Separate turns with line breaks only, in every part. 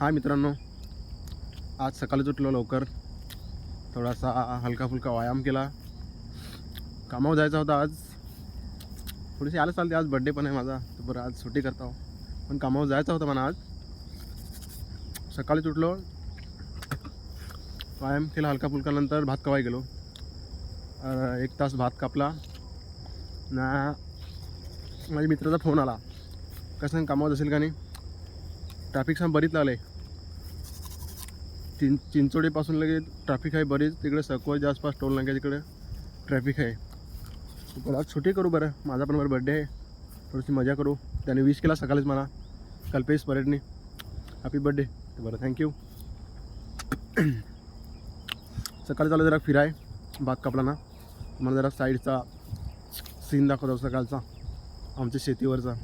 हा मित्रांनो. आज सकाळीच उठलो लवकर. थोडासा हलका फुलका व्यायाम केला. कामावर जायचा होता आज. थोडीशी आलं चालते आज बड्डे पण आहे माझा. तर बरं आज सुट्टी करता हो. पण कामावर जायचं होतं मला आज. सकाळीच उठलो. व्यायाम केला हलका फुलका नंतर भात कवाय गेलो एक तास भात कापला. ना माझ्या मित्राचा फोन आला. कसं कामावर असेल का नाही? ट्रॅफिक सांग बरीच लागले. चिं चिंचोडीपासून लगेच ट्रॅफिक आहे बरीच. तिकडे सकवरच्या आसपास टोल नाक्या तिकडे. ट्रॅफिक आहे. पण आज करू बरं. माझा पण बरं बड्डे आहे. थोडीशी मजा करू. त्याने विश केला सकाळीच मला. कल्पेश परेडने. हॅपी बड्डे बरं थँक्यू सकाळी चालू जरा फिराय. बाग कापलाना मला जरा साईडचा सीन दाखवतो सकाळचा. आमच्या शेतीवरचा.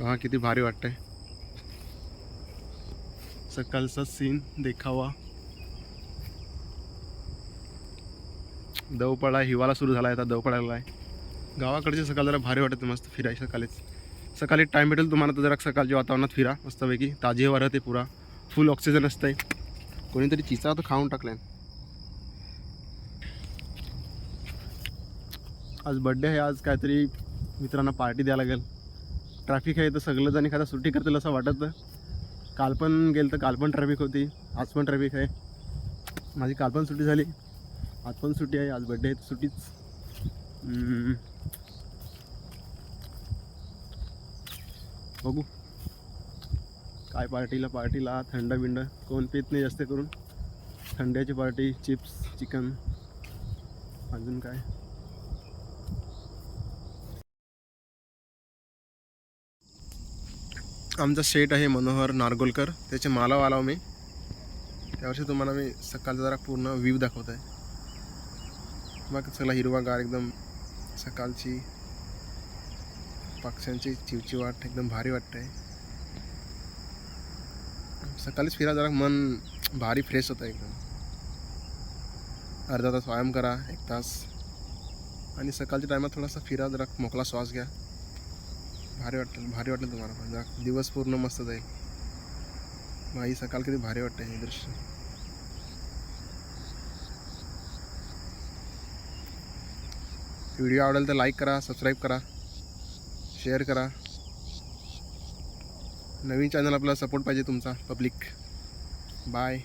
हा किती भारी वाटतंय. सकाळचा सीन देखावा. दव पडा हिवाळा सुरू झाला आहे आता दव पडायला आहे गावाकडचे सकाळ जरा भारी वाटते मस्त फिराय सकाळीच. सकाळी टाईम भेटेल तुम्हाला तर जरा सकाळच्या वातावरणात फिरा मस्तपैकी. ताजी हवा राहते पुरा. फुल ऑक्सिजन असतंय. कोणीतरी चिचा तर खाऊन टाकलाय. आज बड्डे आहे आज काहीतरी मित्रांना पार्टी द्यायला लागेल. ट्रॅफिक आहे तर सगळं जण एखादा सुट्टी करतील असं वाटत काल पण गेलं तर काल पण ट्रॅफिक होती आज पण ट्रॅफिक आहे. माझी काल पण सुट्टी झाली आज पण सुट्टी आहे आज बड्डे आहे तर सुट्टीच. बघू. काय पार्टीला पार्टीला थंड बिंड कोण पित नाही जास्त करून. थंड्याची पार्टी चिप्स चिकन. अजून काय? आमचा शेट आहे मनोहर नारगोलकर. त्याचे माला आलाव मी. त्यावर्षी तुम्हाला मी सकाळचा जरा पूर्ण व्ह्यू दाखवत आहे मग सगळा हिरवागार एकदम सकाळची पक्ष्यांची चिवचिवाट एकदम भारी वाटते सकाळीच फिरा जरा मन भारी फ्रेश होतं एकदम. अर्धा तास व्यायाम करा एक तास. आणि सकाळच्या टायमात थोडासा फिरा जरा मोकळा श्वास घ्या. भारी वाटेल भारी वाटलं तुम्हाला. म्हणजे पण दिवस पूर्ण मस्त जाईल. भाई सकाळ किती भारी वाटतं हे दृश्य. व्हिडिओ आवडेल तर लाईक करा सबस्क्राईब करा शेअर करा. नवीन चॅनल आपला सपोर्ट पाहिजे तुमचा पब्लिक बाय